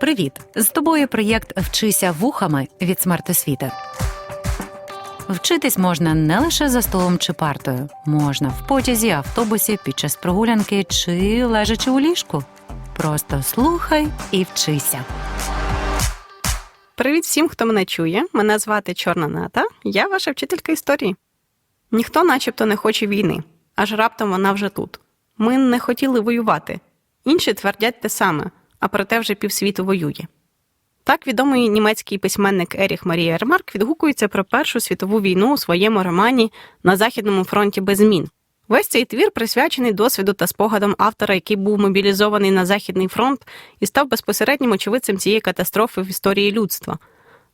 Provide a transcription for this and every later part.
Привіт! З тобою проєкт Вчися вухами від смертосвіти. Вчитись можна не лише за столом чи партою, можна в потязі, автобусі, під час прогулянки чи лежачи у ліжку. Просто слухай і вчися. Привіт всім, хто мене чує. Мене звати Чорна Ната. Я ваша вчителька історії. Ніхто, начебто, не хоче війни, аж раптом вона вже тут. Ми не хотіли воювати. Інші твердять те саме, а проте вже півсвіту воює. Так відомий німецький письменник Еріх Марія Ермарк відгукується про Першу світову війну у своєму романі На Західному фронті без змін. Весь цей твір присвячений досвіду та спогадам автора, який був мобілізований на Західний фронт і став безпосереднім очевидцем цієї катастрофи в історії людства.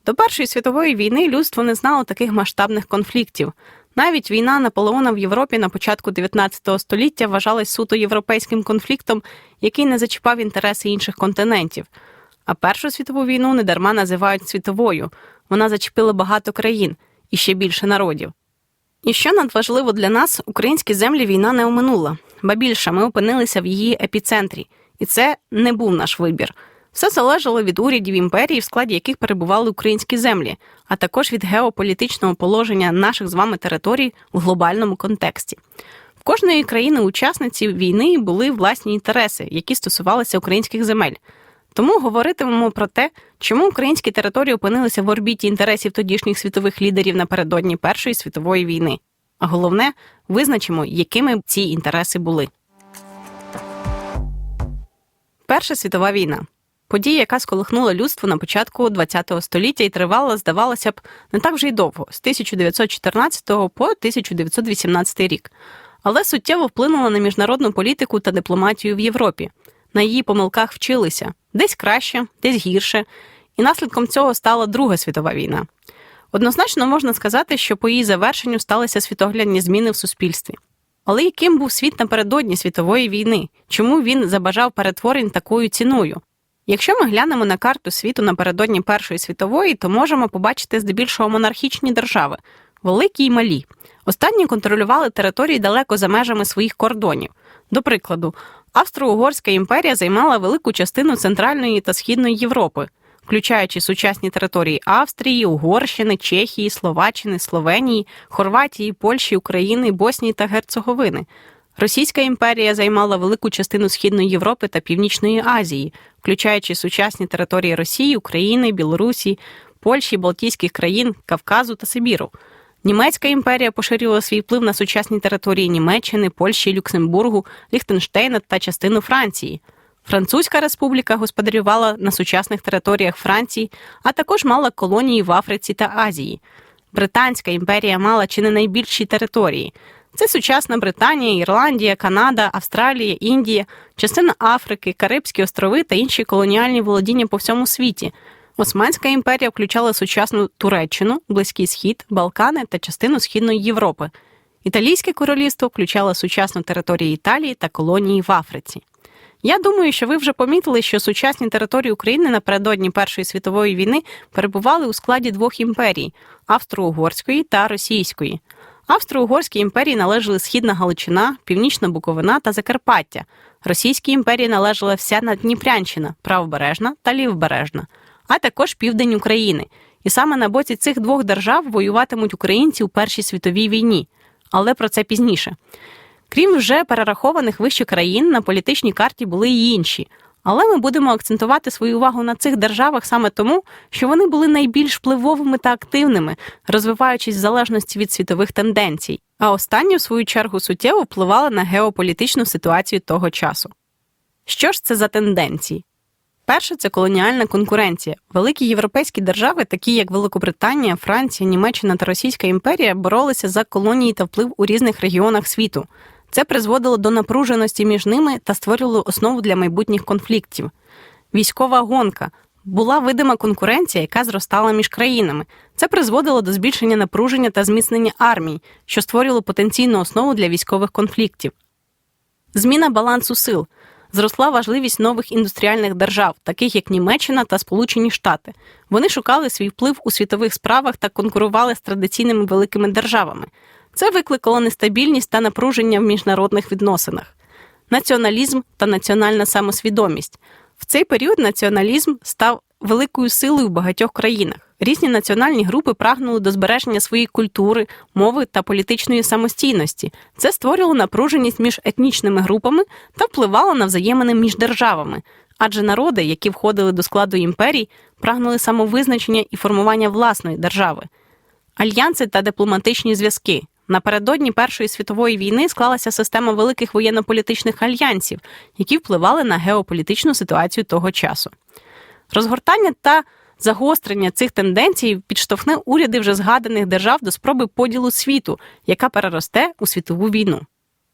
До Першої світової війни людство не знало таких масштабних конфліктів. Навіть війна Наполеона в Європі на початку 19 століття вважалась суто європейським конфліктом, який не зачіпав інтереси інших континентів. А Першу світову війну недарма називають світовою. Вона зачепила багато країн і ще більше народів. І що надважливо для нас, українські землі війна не оминула, ба більше ми опинилися в її епіцентрі, і це не був наш вибір. Все залежало від урядів імперії, в складі яких перебували українські землі, а також від геополітичного положення наших з вами територій в глобальному контексті. В кожної країни-учасниці війни були власні інтереси, які стосувалися українських земель. Тому говоритимемо про те, чому українські території опинилися в орбіті інтересів тодішніх світових лідерів напередодні Першої світової війни. А головне, визначимо, якими ці інтереси були. Перша світова війна подія, яка сколихнула людство на початку ХХ століття і тривала, здавалося б, не так вже й довго, з 1914 по 1918 рік, але суттєво вплинула на міжнародну політику та дипломатію в Європі. На її помилках вчилися десь краще, десь гірше, і наслідком цього стала Друга світова війна. Однозначно можна сказати, що по її завершенню сталися світоглядні зміни в суспільстві. Але яким був світ напередодні світової війни? Чому він забажав перетворень такою ціною? Якщо ми глянемо на карту світу напередодні Першої світової, то можемо побачити здебільшого монархічні держави великі й малі. Останні контролювали території далеко за межами своїх кордонів. До прикладу, Австро-Угорська імперія займала велику частину Центральної та Східної Європи, включаючи сучасні території Австрії, Угорщини, Чехії, Словаччини, Словенії, Хорватії, Польщі, України, Боснії та Герцеговини. Російська імперія займала велику частину Східної Європи та Північної Азії, включаючи сучасні території Росії, України, Білорусі, Польщі, Балтійських країн, Кавказу та Сибіру. Німецька імперія поширювала свій вплив на сучасні території Німеччини, Польщі, Люксембургу, Ліхтенштейна та частину Франції. Французька республіка господарювала на сучасних територіях Франції, а також мала колонії в Африці та Азії. Британська імперія мала чи не найбільші території. Це сучасна Британія, Ірландія, Канада, Австралія, Індія, частина Африки, Карибські острови та інші колоніальні володіння по всьому світі. Османська імперія включала сучасну Туреччину, Близький Схід, Балкани та частину Східної Європи. Італійське королівство включало сучасну територію Італії та колонії в Африці. Я думаю, що ви вже помітили, що сучасні території України напередодні Першої світової війни перебували у складі двох імперій Австро-Угорської та Російської. Австро-Угорській імперії належали Східна Галичина, Північна Буковина та Закарпаття. Російській імперії належала вся Надніпрянщина, правобережна та лівобережна, а також південь України. І саме на боці цих двох держав воюватимуть українці у Першій світовій війні. Але про це пізніше. Крім вже перерахованих вище країн, на політичній карті були й інші. Але ми будемо акцентувати свою увагу на цих державах саме тому, що вони були найбільш впливовими та активними, розвиваючись в залежності від світових тенденцій, а останні, в свою чергу, суттєво впливали на геополітичну ситуацію того часу. Що ж це за тенденції? Перше це колоніальна конкуренція. Великі європейські держави, такі як Великобританія, Франція, Німеччина та Російська імперія, боролися за колонії та вплив у різних регіонах світу. Це призводило до напруженості між ними та створювало основу для майбутніх конфліктів. Військова гонка була видима конкуренція, яка зростала між країнами. Це призводило до збільшення напруження та зміцнення армій, що створювало потенційну основу для військових конфліктів. Зміна балансу сил. Зросла важливість нових індустріальних держав, таких як Німеччина та Сполучені Штати. Вони шукали свій вплив у світових справах та конкурували з традиційними великими державами. Це викликало нестабільність та напруження в міжнародних відносинах, націоналізм та національна самосвідомість. В цей період націоналізм став великою силою в багатьох країнах. Різні національні групи прагнули до збереження своєї культури, мови та політичної самостійності. Це створювало напруженість між етнічними групами та впливало на взаємини між державами. Адже народи, які входили до складу імперій, прагнули самовизначення і формування власної держави. Альянси та дипломатичні зв'язки. Напередодні Першої світової війни склалася система великих воєнно-політичних альянсів, які впливали на геополітичну ситуацію того часу. Розгортання та загострення цих тенденцій підштовхне уряди вже згаданих держав до спроби поділу світу, яка переросте у світову війну.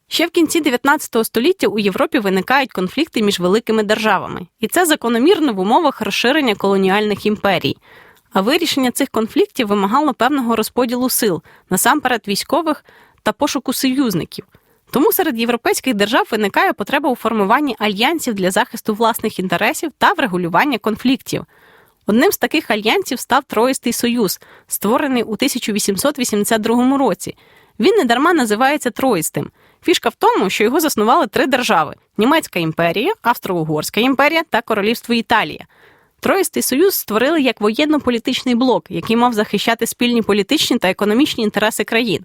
Ще в кінці 19 століття у Європі виникають конфлікти між великими державами, і це закономірно в умовах розширення колоніальних імперій. А вирішення цих конфліктів вимагало певного розподілу сил, насамперед військових та пошуку союзників. Тому серед європейських держав виникає потреба у формуванні альянсів для захисту власних інтересів та врегулювання конфліктів. Одним з таких альянсів став Троїстий Союз, створений у 1882 році. Він недарма називається Троїстим. Фішка в тому, що його заснували три держави: Німецька імперія, Австро-Угорська імперія та Королівство Італія. Троїстий союз створили як воєнно-політичний блок, який мав захищати спільні політичні та економічні інтереси країн,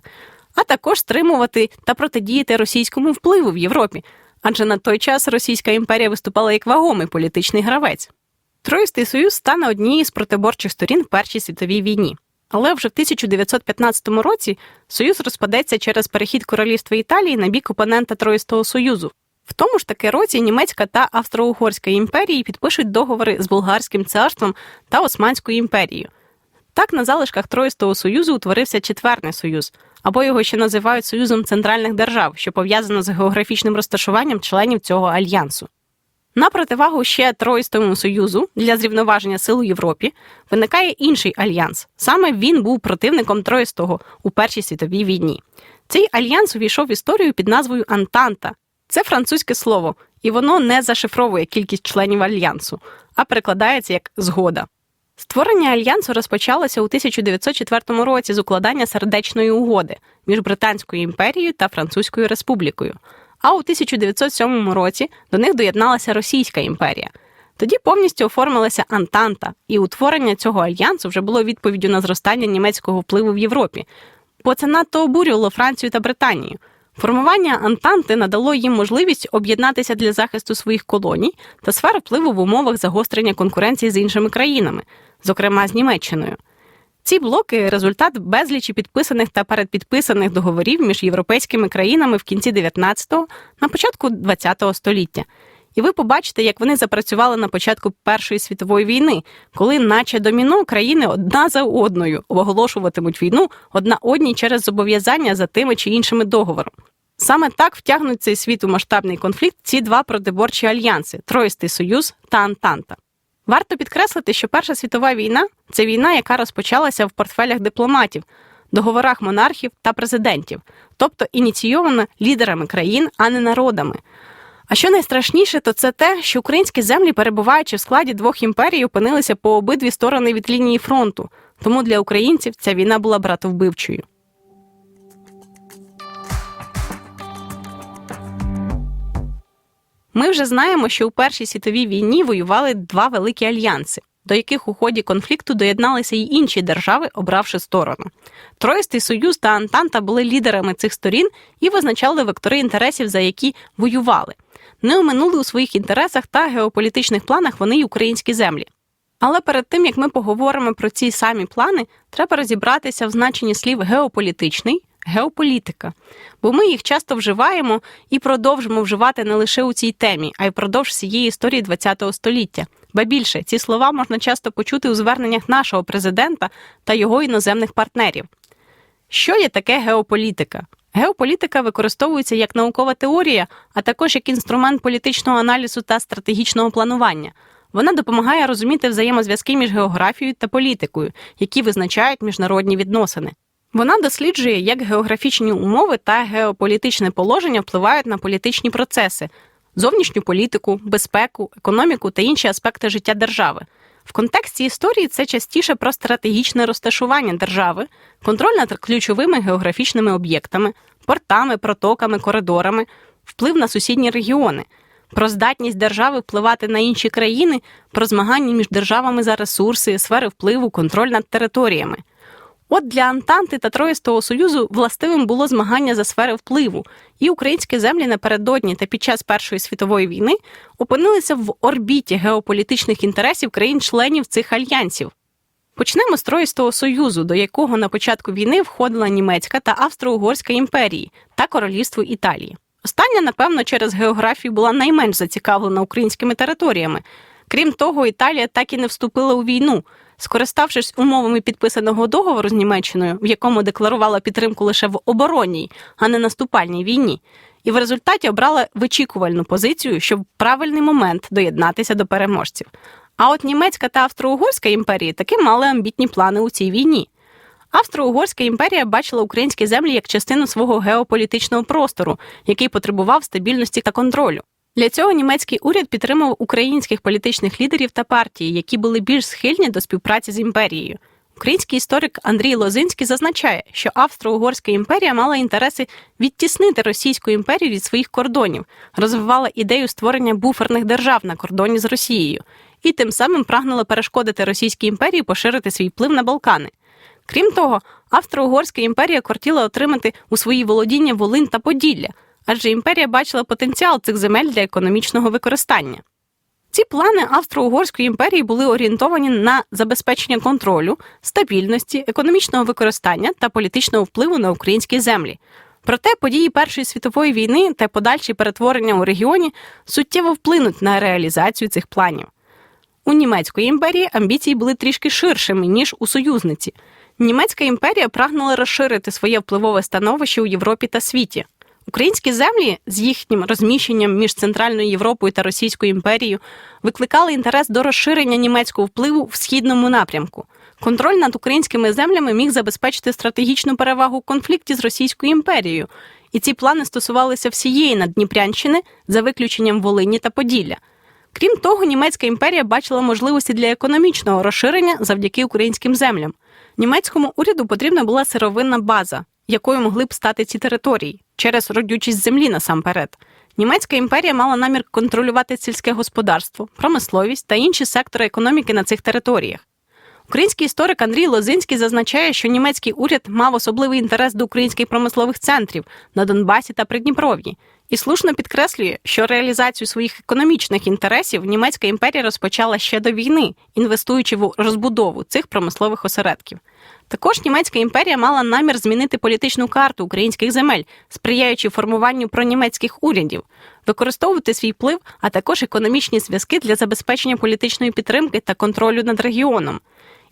а також стримувати та протидіяти російському впливу в Європі. Адже на той час Російська імперія виступала як вагомий політичний гравець. Троїстий союз стане однією з протиборчих сторін в Першій світовій війні. Але вже в 1915 році союз розпадеться через перехід королівства Італії на бік опонента Троїстого союзу. Тому ж таки році Німецька та Австро-Угорська імперії підпишуть договори з Болгарським царством та Османською імперією. Так на залишках Троїстого союзу утворився Четвертий союз, або його ще називають Союзом центральних держав, що пов'язано з географічним розташуванням членів цього альянсу. На противагу ще Троїстому союзу для зрівноваження сил у Європі виникає інший альянс. Саме він був противником Троїстого у Першій світовій війні. Цей альянс увійшов в історію під назвою Антанта. Це французьке слово, і воно не зашифровує кількість членів альянсу, а перекладається як згода. Створення альянсу розпочалося у 1904 році з укладання сердечної угоди між Британською імперією та Французькою республікою. А у 1907 році до них доєдналася Російська імперія. Тоді повністю оформилася Антанта, і утворення цього альянсу вже було відповіддю на зростання німецького впливу в Європі, бо це надто обурювало Францію та Британію. Формування Антанти надало їм можливість об'єднатися для захисту своїх колоній та сфер впливу в умовах загострення конкуренції з іншими країнами, зокрема з Німеччиною. Ці блоки результат безлічі підписаних та передпідписаних договорів між європейськими країнами в кінці 19-го, на початку 20-го століття. І ви побачите, як вони запрацювали на початку Першої світової війни, коли, наче доміно, країни одна за одною оголошуватимуть війну одна одній через зобов'язання за тими чи іншими договорами. Саме так втягнуть цей світ у масштабний конфлікт ці два протиборчі альянси Троїстий Союз та Антанта. Варто підкреслити, що Перша світова війна це війна, яка розпочалася в портфелях дипломатів, договорах монархів та президентів, тобто ініційована лідерами країн, а не народами. А що найстрашніше, то це те, що українські землі, перебуваючи в складі двох імперій, опинилися по обидві сторони від лінії фронту. Тому для українців ця війна була братовбивчою. Ми вже знаємо, що у Першій світовій війні воювали два великі альянси, до яких у ході конфлікту доєдналися й інші держави, обравши сторону. Троїстий Союз та Антанта були лідерами цих сторін і визначали вектори інтересів, за які воювали. Не оминули у своїх інтересах та геополітичних планах вони й українські землі. Але перед тим як ми поговоримо про ці самі плани, треба розібратися в значенні слів геополітичний, геополітика, бо ми їх часто вживаємо і продовжимо вживати не лише у цій темі, а й впродовж всієї історії ХХ століття. Ба більше ці слова можна часто почути у зверненнях нашого президента та його іноземних партнерів. Що є таке геополітика? Геополітика використовується як наукова теорія, а також як інструмент політичного аналізу та стратегічного планування. Вона допомагає розуміти взаємозв'язки між географією та політикою, які визначають міжнародні відносини. Вона досліджує, як географічні умови та геополітичне положення впливають на політичні процеси, зовнішню політику, безпеку, економіку та інші аспекти життя держави. В контексті історії це частіше про стратегічне розташування держави, контроль над ключовими географічними об'єктами, портами, протоками, коридорами, вплив на сусідні регіони. про здатність держави впливати на інші країни, про змагання між державами за ресурси, сфери впливу, контроль над територіями. От для Антанти та Троїстого Союзу властивим було змагання за сфери впливу, і українські землі напередодні та під час Першої світової війни опинилися в орбіті геополітичних інтересів країн-членів цих альянсів. Почнемо з Троїстого Союзу, до якого на початку війни входила Німецька та Австро-Угорська імперії та Королівство Італії. Остання, напевно, через географію була найменш зацікавлена українськими територіями. Крім того, Італія так і не вступила у війну, скориставшись умовами підписаного договору з Німеччиною, в якому декларувала підтримку лише в оборонній, а не наступальній війні, і в результаті обрала вичікувальну позицію, щоб в правильний момент доєднатися до переможців. А от Німецька та Австро-Угорська імперії таки мали амбітні плани у цій війні. Австро-Угорська імперія бачила українські землі як частину свого геополітичного простору, який потребував стабільності та контролю. Для цього німецький уряд підтримував українських політичних лідерів та партії, які були більш схильні до співпраці з імперією. Український історик Андрій Лозинський зазначає, що Австро-Угорська імперія мала інтереси відтіснити Російську імперію від своїх кордонів, розвивала ідею створення буферних держав на кордоні з Росією, і тим самим прагнула перешкодити Російській імперії поширити свій вплив на Балкани. Крім того, Австро-Угорська імперія кортіла отримати у свої володіння Волинь та Поділля, адже імперія бачила потенціал цих земель для економічного використання. Ці плани Австро-Угорської імперії були орієнтовані на забезпечення контролю, стабільності, економічного використання та політичного впливу на українські землі. Проте події Першої світової війни та подальші перетворення у регіоні суттєво вплинуть на реалізацію цих планів. У німецької імперії амбіції були трішки ширшими ніж у союзниці. Німецька імперія прагнула розширити своє впливове становище у Європі та світі. Українські землі з їхнім розміщенням між Центральною Європою та Російською імперією викликали інтерес до розширення німецького впливу в східному напрямку. Контроль над українськими землями міг забезпечити стратегічну перевагу в конфлікті з Російською імперією, і ці плани стосувалися всієї Надніпрянщини за виключенням Волині та Поділля. Крім того, німецька імперія бачила можливості для економічного розширення завдяки українським землям. Німецькому уряду потрібна була сировинна база, якою могли б стати ці території через родючість землі насамперед. Німецька імперія мала намір контролювати сільське господарство, промисловість та інші сектори економіки на цих територіях. Український історик Андрій Лозинський зазначає, що німецький уряд мав особливий інтерес до українських промислових центрів на Донбасі та Придніпров'ї, і слушно підкреслює, що реалізацію своїх економічних інтересів німецька імперія розпочала ще до війни, інвестуючи в розбудову цих промислових осередків. Також німецька імперія мала намір змінити політичну карту українських земель, сприяючи формуванню пронімецьких урядів, використовувати свій вплив, а також економічні зв'язки для забезпечення політичної підтримки та контролю над регіоном.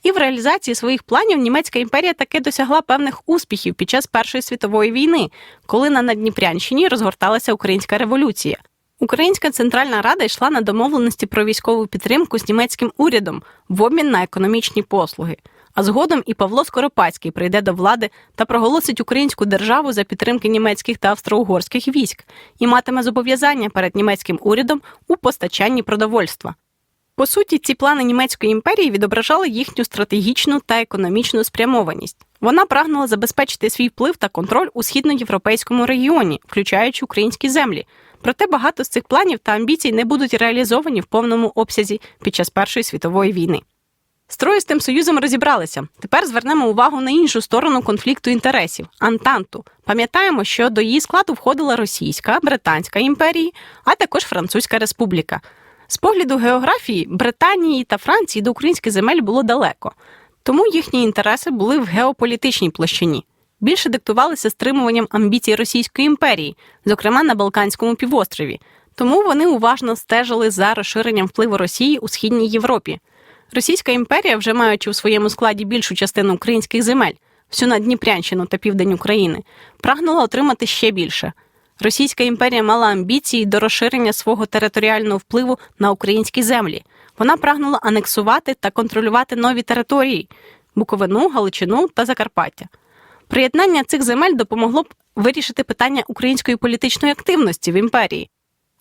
І в реалізації своїх планів німецька імперія таки досягла певних успіхів під час Першої світової війни, коли на Надніпрянщині розгорталася українська революція. Українська Центральна Рада йшла на домовленості про військову підтримку з німецьким урядом в обмін на економічні послуги. А згодом і Павло Скоропадський прийде до влади та проголосить українську державу за підтримки німецьких та австро-угорських військ і матиме зобов'язання перед німецьким урядом у постачанні продовольства. По суті, ці плани німецької імперії відображали їхню стратегічну та економічну спрямованість. Вона прагнула забезпечити свій вплив та контроль у східноєвропейському регіоні, включаючи українські землі. Проте багато з цих планів та амбіцій не будуть реалізовані в повному обсязі під час Першої світової війни. З Троїстим союзом розібралися. Тепер звернемо увагу на іншу сторону конфлікту інтересів Антанту. Пам'ятаємо, що до її складу входила Російська, Британська імперії, а також Французька Республіка. З погляду географії Британії та Франції до українських земель було далеко, тому їхні інтереси були в геополітичній площині. Більше диктувалися стримуванням амбіцій Російської імперії, зокрема на Балканському півострові. Тому вони уважно стежили за розширенням впливу Росії у східній Європі. Російська імперія, вже маючи у своєму складі більшу частину українських земель, всю Надніпрянщину та південь України, прагнула отримати ще більше. Російська імперія мала амбіції до розширення свого територіального впливу на українські землі. Вона прагнула анексувати та контролювати нові території Буковину, Галичину та Закарпаття. Приєднання цих земель допомогло б вирішити питання української політичної активності в імперії.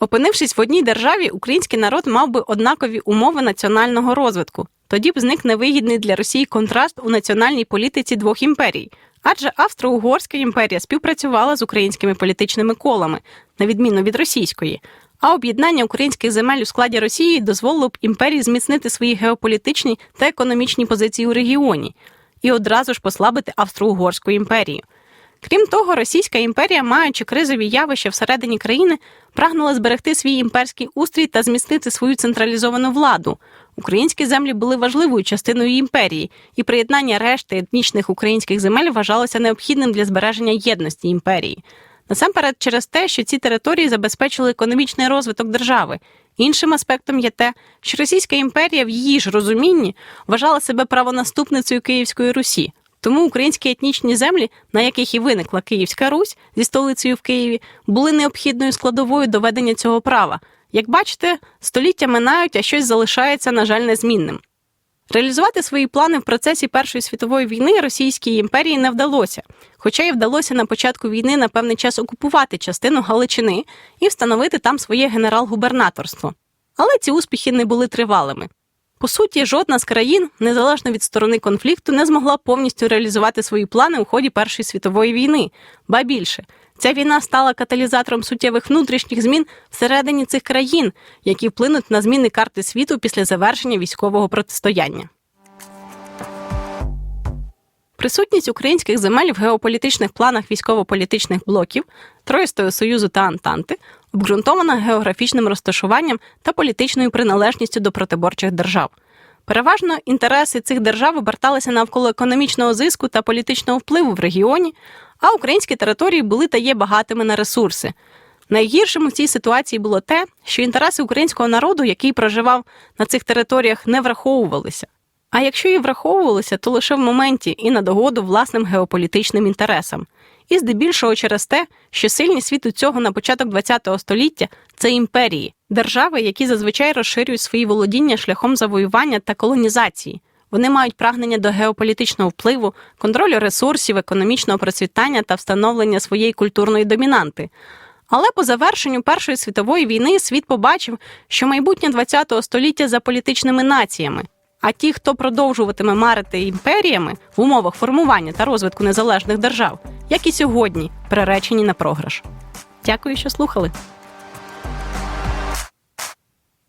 Опинившись в одній державі, український народ мав би однакові умови національного розвитку. Тоді б зник невигідний для Росії контраст у національній політиці двох імперій. Адже Австро-Угорська імперія співпрацювала з українськими політичними колами, на відміну від російської. А об'єднання українських земель у складі Росії дозволило б імперії зміцнити свої геополітичні та економічні позиції у регіоні і одразу ж послабити Австро-Угорську імперію. Крім того, Російська імперія, маючи кризові явища всередині країни, прагнула зберегти свій імперський устрій та зміцнити свою централізовану владу. Українські землі були важливою частиною імперії, і приєднання решти етнічних українських земель вважалося необхідним для збереження єдності імперії. Насамперед, через те, що ці території забезпечили економічний розвиток держави. Іншим аспектом є те, що Російська імперія в її ж розумінні вважала себе правонаступницею Київської Русі. Тому українські етнічні землі, на яких і виникла Київська Русь зі столицею в Києві, були необхідною складовою доведення цього права. Як бачите, століття минають, а щось залишається, на жаль, незмінним. Реалізувати свої плани в процесі Першої світової війни Російській імперії не вдалося, хоча й вдалося на початку війни на певний час окупувати частину Галичини і встановити там своє генерал-губернаторство. Але ці успіхи не були тривалими. По суті, жодна з країн, незалежно від сторони конфлікту, не змогла повністю реалізувати свої плани у ході Першої світової війни, ба більше. Ця війна стала каталізатором суттєвих внутрішніх змін всередині цих країн, які вплинуть на зміни карти світу після завершення військового протистояння. Присутність українських земель в геополітичних планах військово-політичних блоків Троїстого Союзу та Антанти обґрунтована географічним розташуванням та політичною приналежністю до протиборчих держав. Переважно інтереси цих держав оберталися навколо економічного зиску та політичного впливу в регіоні, а українські території були та є багатими на ресурси. Найгіршим у цій ситуації було те, що інтереси українського народу, який проживав на цих територіях, не враховувалися. А якщо і враховувалися, то лише в моменті і на догоду власним геополітичним інтересам. І здебільшого через те, що сильні світу цього на початок ХХ століття це імперії, держави, які зазвичай розширюють свої володіння шляхом завоювання та колонізації. Вони мають прагнення до геополітичного впливу, контролю ресурсів, економічного процвітання та встановлення своєї культурної домінанти. Але по завершенню Першої світової війни світ побачив, що майбутнє ХХ століття за політичними націями. А ті, хто продовжуватиме марити імперіями в умовах формування та розвитку незалежних держав, як і сьогодні, приречені на програш. Дякую, що слухали.